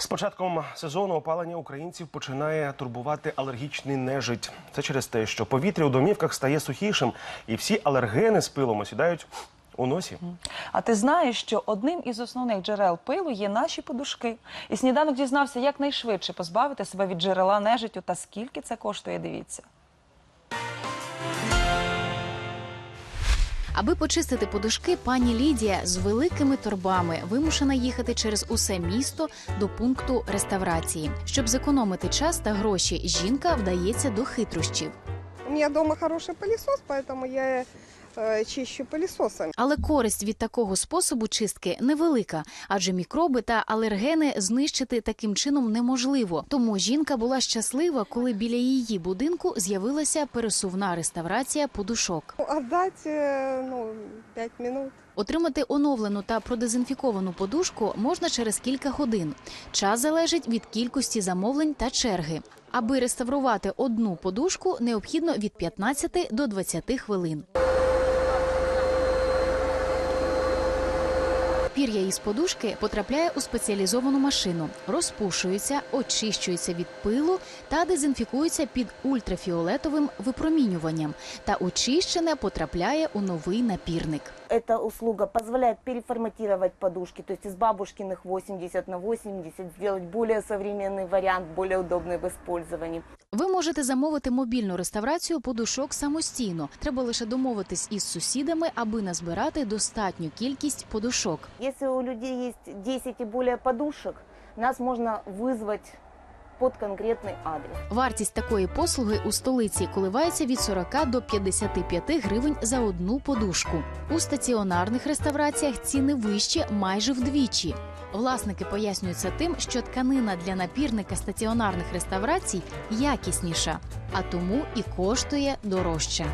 З початком сезону опалення українців починає турбувати алергічний нежить. Це через те, що повітря у домівках стає сухішим, і всі алергени з пилом осідають у носі. А ти знаєш, що одним із основних джерел пилу є наші подушки. І сніданок дізнався, як найшвидше позбавити себе від джерела нежиттю та скільки це коштує. Дивіться. Аби почистити подушки, пані Лідія з великими торбами вимушена їхати через усе місто до пункту реставрації. Щоб зекономити час та гроші, жінка вдається до хитрощів. У меня дома хороший пылесос, поэтому я э, чищу пылесосом. Але користь від такого способу чистки невелика, адже мікроби та алергени знищити таким чином неможливо. Тому жінка була щаслива, коли біля її будинку з'явилася пересувна реставрація подушок. Отдать, э, ну, 5 минут. Отримати оновлену та продезінфіковану подушку можна через кілька годин. Час залежить від кількості замовлень та черги. Аби реставрувати одну подушку, необхідно від 15 до 20 хвилин. Пір'я із подушки потрапляє у спеціалізовану машину, розпушується, очищується від пилу та дезінфікується під ультрафіолетовим випромінюванням. Та очищене потрапляє у новий напірник Эта услуга позволяет переформатировать подушки, то есть из бабушкиных 80 на 80 сделать более современный вариант, более удобный в использовании. Ви можете замовити мобільну реставрацію подушок самостійно. Треба лише домовитись із сусідами, аби назбирати достатню кількість подушок. Если у людей есть 10 и более подушек, нас можно вызвать под конкретний адрес. Вартість такої послуги у столиці коливається від 40 до 55 гривень за одну подушку. У стаціонарних реставраціях ціни вищі майже вдвічі. Власники пояснюються тим, що тканина для напірника стаціонарних реставрацій якісніша, а тому і коштує дорожче.